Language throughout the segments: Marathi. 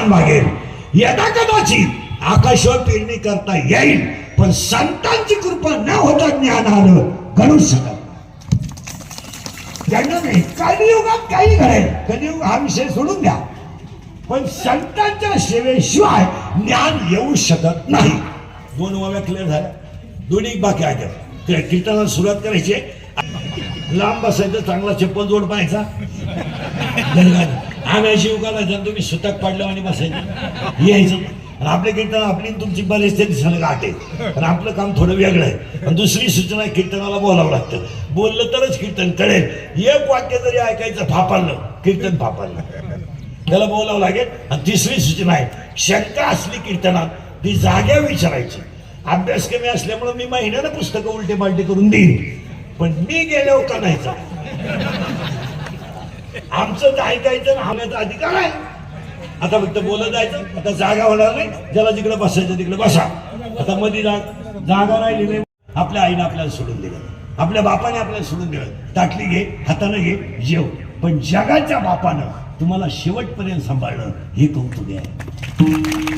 ज्ञान मागेल. यदा कदाचित आकाशावर पेरणी करता येईल पण संतांची कृपा न होता ज्ञान आलं घडू शकत नाही. नाही कलियुगात काही घडेल. कलियुग हा विषय सोडून द्या. पण संतांच्या सेवेशिवाय ज्ञान येऊ शकत नाही. दोन वाव्या क्लिअर झाल्या. दोन्ही बाकी आहेत. कि- कीर्तनाला सुरुवात करायची लांब बसायचं चांगला चप्पल जोड पाहायचा. आम्ही अशी उगारायचं आणि तुम्ही सुतक पाडलं आणि बसायचं. यायचं आणि आपले कीर्तन आपली तुमची बरेच ते दिसायला गाठ आहे आणि आपलं काम थोडं वेगळं आहे. आणि दुसरी सूचना कीर्तनाला बोलावं लागतं. बोललं तरच कीर्तन कळेल. एक वाक्य जरी ऐकायचं फापाडलं. कीर्तन फापाडलं. त्याला बोलावं लागेल. आणि तिसरी सूचना आहे शंका असली कीर्तनात ती जाग्या विचारायची. अभ्यास कमी असल्यामुळे मी महिन्यानं पुस्तकं उलटे पालटे करून देईन. पण मी गेल्यावर का नाहीचा आमचं ऐकायचं ना अधिकार आहे. आता फक्त बोलत जायचं आता जागा होणार नाही. ज्याला जिकडे बसायचं तिकडे बसा. आता मध्ये जागा राहिली नाही. आपल्या आईने आपल्याला सोडून दिलं. आपल्या बापाने आपल्याला सोडून दिलं. ताटली घे हाताने घे जेव. पण जगाच्या बापानं तुम्हाला शेवटपर्यंत सांभाळणं हे कौतुक आहे.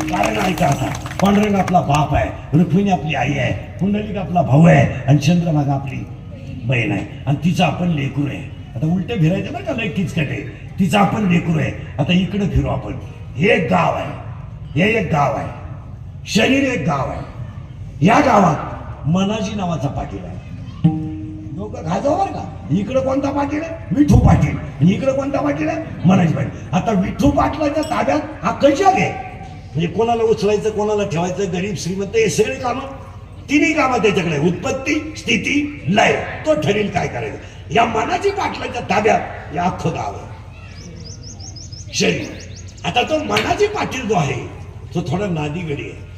कारण ऐका आता पांडुरंग आपला बाप आहे रुक्मिणी आपली आई आहे पुंडलिक आपला भाऊ आहे आणि चंद्रभागा आपली बहीण आहे. आणि तिचं आपण लेकरू आहे. आता उलटे फिरायचं बरं का लय आहे. तिचं आपण लेकरू आहे. आता इकडे फिरू आपण. हे एक गाव आहे. हे एक गाव आहे. शरीर एक गाव आहे. या गावात मनाजी नावाचा पाटील आहे. लोक खाजो बरं का? इकडे कोणता पाटील आहे? विठू पाटील. आणि इकडे कोणता पाटील आहे? मनाजी पाटील. आता विठू पाटलाच्या ताब्यात हा कशाक आहे? म्हणजे कोणाला उचलायचं कोणाला ठेवायचं गरीब श्रीमंत हे सगळे कामं तिन्ही कामं त्याच्याकडे उत्पत्ती स्थिती लय. तो ठरेल काय करायचं? या मनाची पाटलाच्या ताब्यात या अख्खं गाव आहे शरीर आता तो मनाची पाटील जो आहे तो थोडा नादीगडी आहे.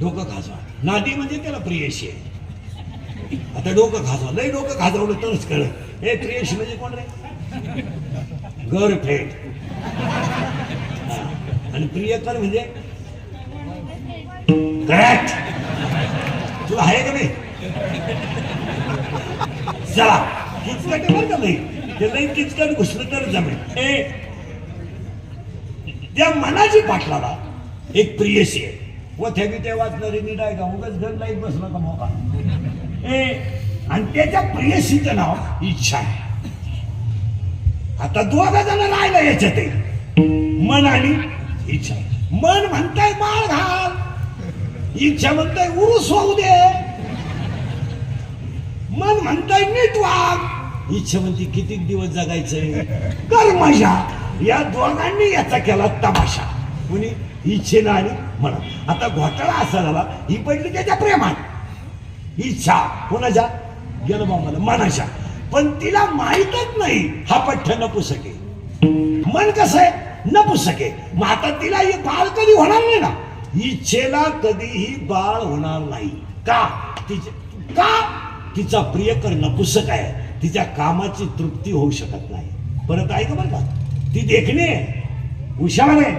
डोकं खाजवा. नादी म्हणजे त्याला प्रियशी आहे. आता डोकं खाजवा. नाही डोकं खाजवलं तरच कळ हे प्रियशी म्हणजे कोण रे? गर्लफ्रेंड आणि प्रियकर म्हणजे? करेक्ट तुला आहे का नाही? चला किचकट बरं का नाही ते नाही किचकट घुसलं तर जमेल ए त्या मनाची पाटलाला एक प्रियशी आहे. व ते बी ते वाचणारी नीट आहे का? उगाच घर लाईत बसला का मोका ए आणि त्याच्या प्रियसीचं नाव इच्छा आहे. आता दोघा जण राहिलं याच्यात. मन आणि इच्छा. मन म्हणताय माळ घाल. इच्छा म्हणताय उरूस होऊ दे. मन म्हणताय नीट वाग. इच्छा म्हणते किती दिवस जगायचंय? कर मजा. या दोघांनी याचा केला तमाशा. कुणी इच्छेनं आणि म्हणा. आता घोटाळा असा झाला ही पडली त्याच्या प्रेमात. इच्छा कोणाच्या? गेलं बा मला मनाच्या. पण तिला माहीतच नाही हा पठ्ठ नपुसके मन कसं आहे? नपुसके मग आता तिला हे बाळ कधी होणार नाही ना? इच्छेला कधीही बाळ होणार नाही. का? तिचे का? तिचा प्रियकर नपुसक आहे. तिच्या कामाची तृप्ती होऊ शकत नाही. परत ऐक बरं का? ती देखणे हुशार आहे.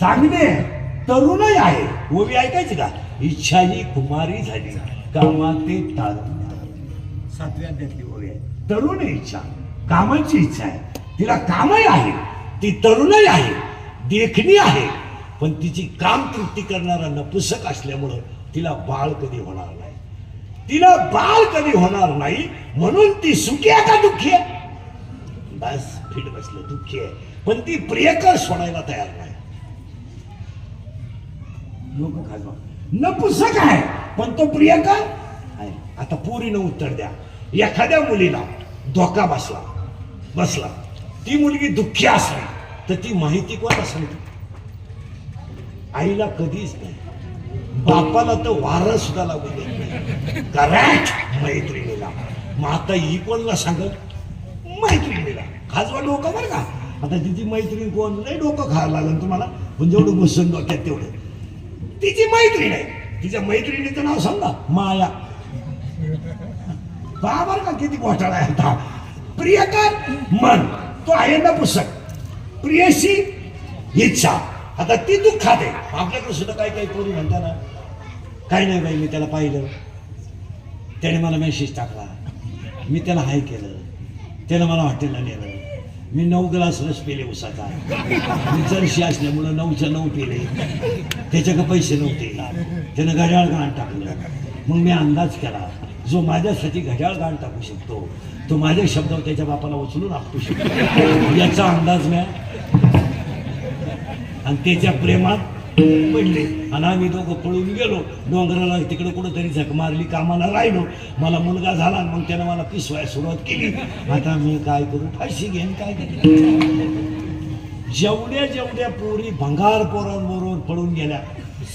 चांगली आहे. तरुणही आहे. ओवी ऐकायची का? इच्छा ही कुमारी झाली. कामाते तारुण्य सातव्या अध्यायातली ओवी आहे. तरुण इच्छा. कामाची इच्छा आहे. तिला कामही आहे. ती तरुणही आहे. देखणी आहे. पण तिची काम तृप्ती करणारा नपुसक असल्यामुळं तिला बाळ कधी होणार नाही. तिला बाळ कधी होणार नाही म्हणून ती सुखी आहे का दुःखी आहे? बस फिट बसलं दुःखी आहे. पण ती प्रियकर सोडायला तयार नाही. लोक खाजवा नपुसक आहे पण तो प्रियकर आहे. आता पोरीनं उत्तर द्या. एखाद्या मुलीला धोका बसला बसला. ती मुलगी दुःखी असली तर ती माहिती कोणाला सांगते आईला कधीच नाही. बापाला तर वारं सुद्धा लागू देत नाही मैत्रिणीला? मग आता ही कोणला सांगत मैत्रिणीला. खाजवा डोकं बरं का? आता तिची मैत्रीण कोण? नाही डोकं खायला लागलं तुम्हाला. पण जेवढं घुसून डोक्यात तेवढं. तिची मैत्रीण आहे. तिच्या मैत्रिणीचं नाव सांगा माया. पहा बरं का किती घोटाळा आहे आता. प्रियकर मन. तो आहे ना पुस्तक. प्रियशी इच्छा. आता ती दुःखात आहे. आपल्याकडे सुद्धा काही काही करून म्हणताना काही नाही बाई मी त्याला पाहिलं. त्याने मला मेसेज टाकला. मी त्याला हाय केलं. त्यानं मला हॉटेलला नेलं. मी नऊ ग्लास रस पिले उसाचा. मी चरशी असल्यामुळं नऊच्या नऊ पिले. त्याच्याकडे पैसे नव्हते. त्यानं घड्याळ गाण टाकलं. मग मी अंदाज केला जो माझ्यासाठी घड्याळ गाण टाकू शकतो तो माझ्या शब्दावर त्याच्या बापाला उचलून आपटू शकतो. याचा अंदाज मी आणि त्याच्या प्रेमात पडले. आणि आम्ही दोघं पळून गेलो. डोंगराला तिकडे कुठंतरी झक मारली कामाला राहिलो. मला मुलगा झाला मग त्यानं मला पिसवायला सुरुवात केली. आता मी काय करू? फाशी घेईन काय जेवढ्या जेवढ्या पोरी भंगार पोरांबरोबर पळून गेल्या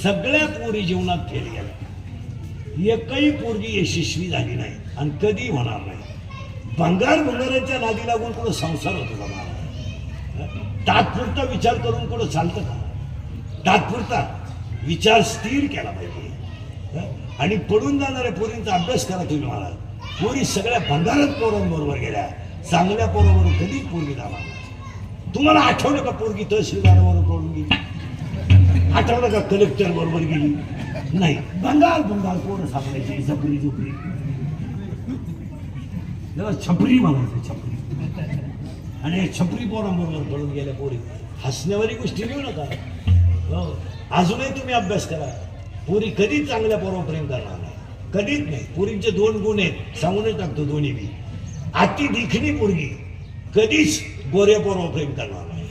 सगळ्या पोरी जीवनात फेल गेल्या. एकही पोरगी यशस्वी झाली नाही आणि कधी होणार नाही. भंगार भंगाराच्या नादी लागून कुठं संसार होतो का? तात्पुरता विचार करून कुठं चालतं का? तात्पुरता विचार स्थिर केला पाहिजे. आणि पडून जाणाऱ्या पोरींचा अभ्यास करा तुम्ही मला. पोरी सगळ्या भंगारच पोरांबरोबर गेल्या. चांगल्या पोराबरोबर कधीच पोरगी जाणार तुम्हाला आठवलं का पोरगी तहसीलदाराबरोबर पडून गेली? आठवलं का कलेक्टर बरोबर गेली? नाही. बंगाल बंगाल पोरं सापडायची झपरी झुपरी. त्याला छपरी म्हणायचं छपरी. आणि छपरी पोरांबरोबर पडून गेल्या पोरी. हसण्यावारी गोष्टी घेऊ नका. हो. अजूनही तुम्ही अभ्यास करा. पुरी कधीच चांगल्या पोरावर प्रेम करणार नाही. कधीच नाही. पुरींचे दोन गुण आहेत. सांगूनच टाकतो दोन्ही मी. अति दिखणी पोरगी कधीच गोऱ्या पोरावर प्रेम करणार नाही.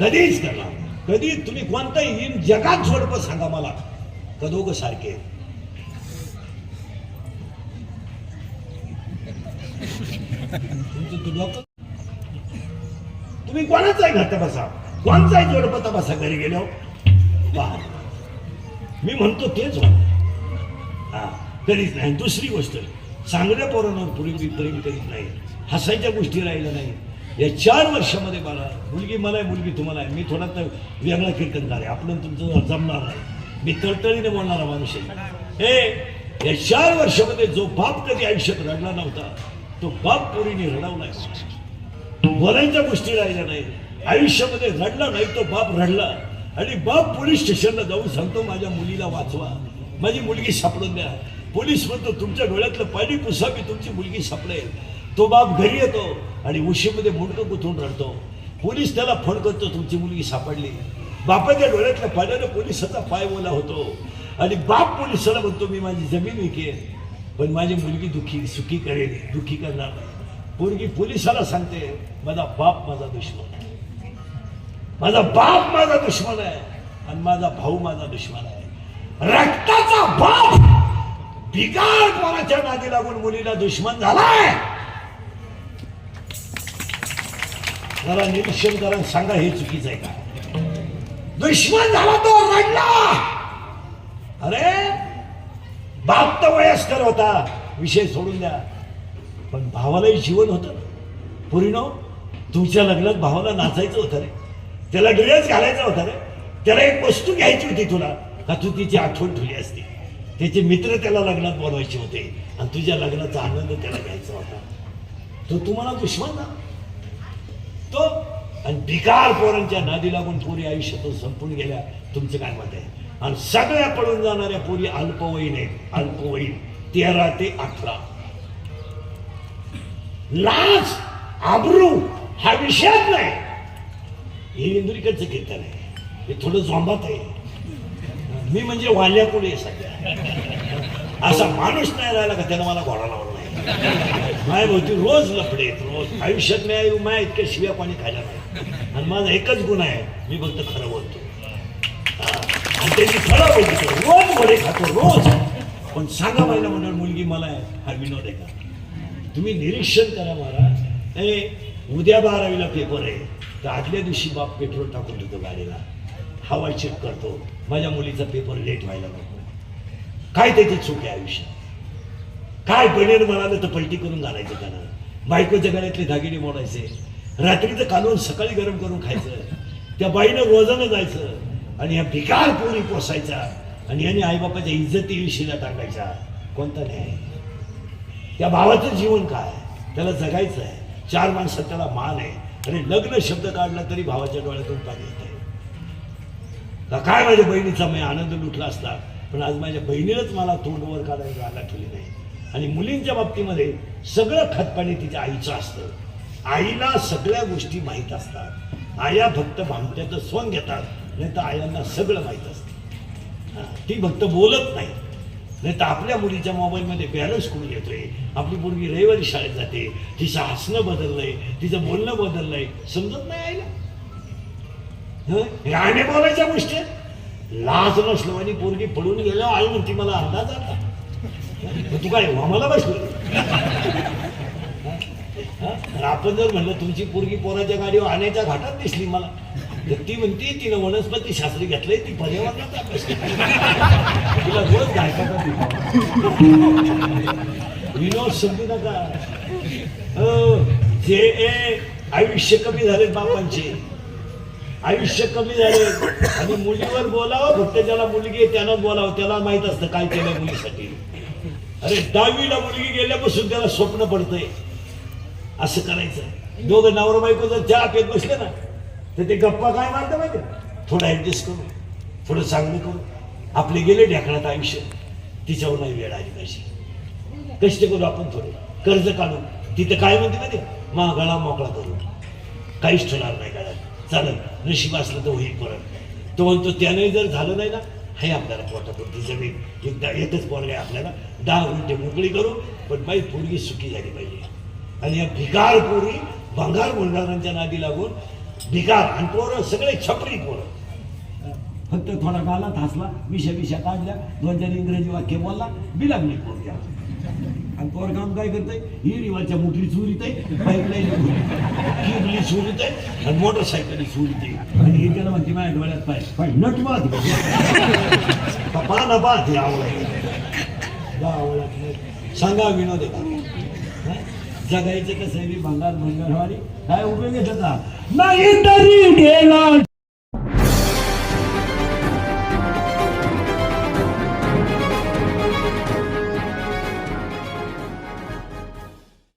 कधीच करणार नाही. कधीच. तुम्ही कोणताही इन जगात झोडप सांगा मला. कदोग सारखे आहेत. तुमचं तुझं तुम्ही कोणाचाही घात बसा? कोणचाही जोडपं तपासा घरी गेलो? पहा मी म्हणतो तेच होणार हा कधीच नाही. दुसरी गोष्ट चांगल्या पोरांवर पूर्वी प्रेम करीत नाही. हसायच्या गोष्टी राहिल्या नाही. या चार वर्षामध्ये मला मुलगी मला आहे मुलगी तुम्हाला आहे मी थोडा तर वेगळा कीर्तनकार आहे. आपलं तुमचं जमणार नाही. मी तळतळीने बोलणारा माणूस आहे. हे या चार वर्षामध्ये जो बाप कधी आयुष्यात रडला नव्हता तो बाप पोरीने रडवलाय. बोलायच्या गोष्टी राहिल्या नाही आयुष्यामध्ये रडला नाही तो बाप रडला. आणि बाप पोलीस स्टेशनला जाऊन सांगतो माझ्या मुलीला वाचवा. माझी मुलगी सापडून द्या. पोलीस म्हणतो तुमच्या डोळ्यातलं पाणी पुसा मी तुमची मुलगी सापडेल. तो बाप घरी येतो आणि उशीमध्ये मुंडकं गुथून रडतो. पोलीस त्याला फोन करतो तुमची मुलगी सापडली. बापाच्या डोळ्यातल्या पाण्यानं पोलिसाचा पाय ओला होतो. आणि बाप पोलिसाला म्हणतो मी माझी जमीन विकेन पण माझी मुलगी दुखी सुखी करेल दुखी करणार नाही. पोरगी पोलिसाला सांगते माझा बाप माझा दुश्मन. आहे माझा बाप माझा दुश्मन आहे आणि माझा भाऊ माझा दुश्मन आहे. रक्ताचा बाप बिगार कोणाच्या नादी लागून मुलीला दुश्मन झालाय? जरा निरीक्षण करा सांगा हे चुकीचं आहे का? दुश्मन झाला तो रडला! अरे बाप तर वयस्कर होता विषय सोडून द्या. पण भावालाही जीवन होतं ना. पुरीनो तुमच्या लग्नात भावाला नाचायचं होतं रे. त्याला ड्रेस घालायचा होता रे त्याला एक वस्तू घ्यायची होती तुला. का तू तिची आठवण ठेवली असती? त्याचे मित्र त्याला लग्नात बोलवायचे होते. आणि तुझ्या लग्नाचा आनंद त्याला घ्यायचा होता. तो तुम्हाला दुश्मन ना? तो आणि भिकार पोरांच्या नादी लागून पोरी आयुष्यातून संपून गेल्या. तुमचं काय मत आहे? आणि सगळ्या पळून जाणाऱ्या पोरी अल्पवयीन आहेत. अल्पवयीन. तेरा ते अठरा. लाज आबरू हा विषयच नाही. हे इंदुरीकडचं कीर्तन आहे. हे थोडं जोंबात आहे. मी म्हणजे वाल्याकुळे आहे सध्या? असा माणूस नाही राहिला का त्यानं मला घोडा लावला नाही? माय भोवती रोज लपडेत रोज. आयुष्यात मी माय इतक्या शिव्या पाणी खायला नाही. आणि माझा एकच गुण आहे मी फक्त खरं बोलतो. आणि त्याची खरं बोलतो रोज वडे खातो रोज. पण सांगा महिला म्हणणार मुलगी मला हा विनोद आहे का? तुम्ही निरीक्षण करा महाराज. ए उद्या बारावीला पेपर आहे. तर आदल्या दिवशी बाप पेट्रोल टाकून देतो गाडीला. हवा चेक करतो. माझ्या मुलीचा पेपर लेट व्हायला नको. काय त्याची चूक आहे आयुष्यात? काय बनेल म्हणाल तर पलटी करून घालायचं त्यानं बायकोच्या गळ्यातले दागिने मोडायचे. रात्रीचं कालवून सकाळी गरम करून खायचं. त्या बाईनं रोजानं जायचं. आणि ह्या भिकार पोरी पोसायचा. आणि याने आईबापाच्या इज्जती विषयीला टाकायच्या. कोणता न्याय? त्या भावाचं जीवन काय? त्याला जगायचं आहे. चार माणसात त्याला मान आहे. आणि लग्न शब्द काढला तरी भावाच्या डोळ्यातून पाणी येत आहे काय माझ्या बहिणीचा मी आनंद लुटला असता पण आज माझ्या बहिणीलाच मला तोंडवर काढायला आला ठेवली नाही. आणि मुलींच्या बाबतीमध्ये सगळं खतपाणी तिच्या आईचं असतं. आईला सगळ्या गोष्टी माहीत असतात. आया फक्त भामट्याचं सोंग घेतात नाही तर आयांना सगळं माहीत असतं. ती फक्त बोलत नाही. नाही तर आपल्या मुलीच्या मोबाईलमध्ये बॅलन्स करून येतोय आपली मुलगी रविवारी शाळेत जाते तिचं हसणं बदललंय तिचं बोलणं बदललंय. समजत नाही आईला? हं? बोलायच्या गोष्टी? लाज नसलो आणि पोरगी पडून गेलो आई म्हणती मला अंदाज आला. तू काय मला बसलो? आपण जर म्हणलं तुमची पोरगी पोराच्या गाडीवर आणायच्या घाटात दिसली मला. तर ती म्हणते तिनं वनस्पती शास्त्री घेतलंय ती पर्यावरणाचा अभ्यास करते. तिला रोज गायकाचा विनोद समजू नका हो, जे ए आयुष्य कमी झाले बापांचे. आयुष्य कमी झाले. आणि मुलीवर बोलावं फक्त ज्याला मुलगी आहे त्यानं बोलावं. त्याला माहीत असतं काय केलं मुलीसाठी. अरे दहावीला मुलगी गेल्यापासून त्याला स्वप्न पडतंय. असं करायचं. दोघं नवरा बायको जर चहा पेत बसले ना तर ते गप्पा काय मारतं माहिती थोडं ऍडजस्ट करू. थोडं चांगलं करू. आपले गेले ढेकळात आयुष्य. तिच्यावर नाही वेळ आली पाहिजे. कष्ट करू आपण थोडे. कर्ज काढू तिथं काय म्हणते माहिती मा गळा मोकळा करू काहीच ठेवणार नाही गळ्यात. चालत नशीब असलं तर होईल परत. तो म्हणतो त्याने जर झालं नाही ना हे आपल्याला पोटापुरती जमीन. एकदा एकच पोरगे आपल्याला. दहा गुंठे मोकळी करू. पण बाई पोरगी सुखी झाली पाहिजे. आणि या भिकार पोरी भंगार गुंडारांच्या नादी लागून भिकार आणि पोरं सगळे छपरी पोरं. फक्त थोडा गालात हसला विषय विषय काढल्या दोन चार इंग्रजी वाक्य बोलला बिलागली पोरगी आणि पोर काम काय करतंय? ही रिवाच्या मोठी चुरीत आहे पाईपलाईन किरली चोरीत आहे आणि मोटरसायकली चोरीत आहे आणि हे त्याला म्हणते माझ्या डोळ्यात पाय पाय नट बात पा ना पा ते आवडत आवडत सांगा विनोद. जगायचं कसं आहे? भंगार भंगारवाडी. काय उपयोग आहे नाही तरी गेला